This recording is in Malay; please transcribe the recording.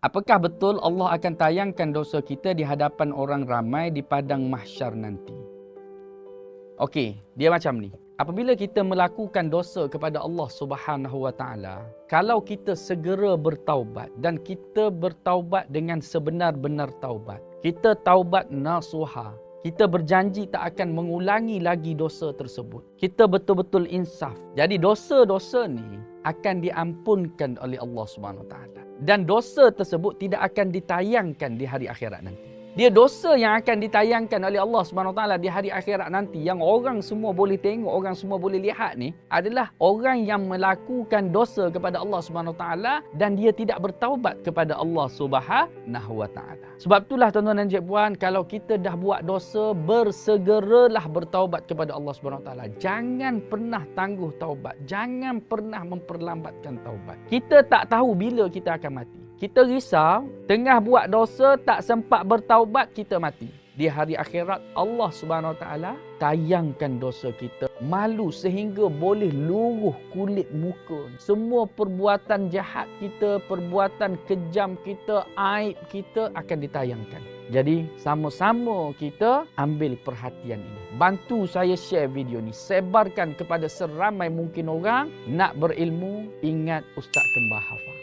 Apakah betul Allah akan tayangkan dosa kita di hadapan orang ramai di padang mahsyar nanti? Okey, dia macam ni. Apabila kita melakukan dosa kepada Allah Subhanahu Wa Taala, kalau kita segera bertaubat dan kita bertaubat dengan sebenar-benar taubat, kita taubat nasuha, kita berjanji tak akan mengulangi lagi dosa tersebut. Kita betul-betul insaf. Jadi dosa-dosa ni akan diampunkan oleh Allah Subhanahu Taala dan dosa tersebut tidak akan ditayangkan di hari akhirat nanti. Dia dosa yang akan ditayangkan oleh Allah taala di hari akhirat nanti yang orang semua boleh tengok, orang semua boleh lihat ni adalah orang yang melakukan dosa kepada Allah taala dan dia tidak bertaubat kepada Allah taala. Sebab itulah tuan-tuan dan puan kalau kita dah buat dosa bersegeralah bertaubat kepada Allah taala. Jangan pernah tangguh taubat. Jangan pernah memperlambatkan taubat. Kita tak tahu bila kita akan mati. Kita risau, tengah buat dosa, tak sempat bertaubat, kita mati. Di hari akhirat, Allah Subhanahu Taala tayangkan dosa kita. Malu sehingga boleh luruh kulit muka. Semua perbuatan jahat kita, perbuatan kejam kita, aib kita akan ditayangkan. Jadi, sama-sama kita ambil perhatian ini. Bantu saya share video ni. Sebarkan kepada seramai mungkin orang nak berilmu. Ingat Ustaz Kembar Hafal.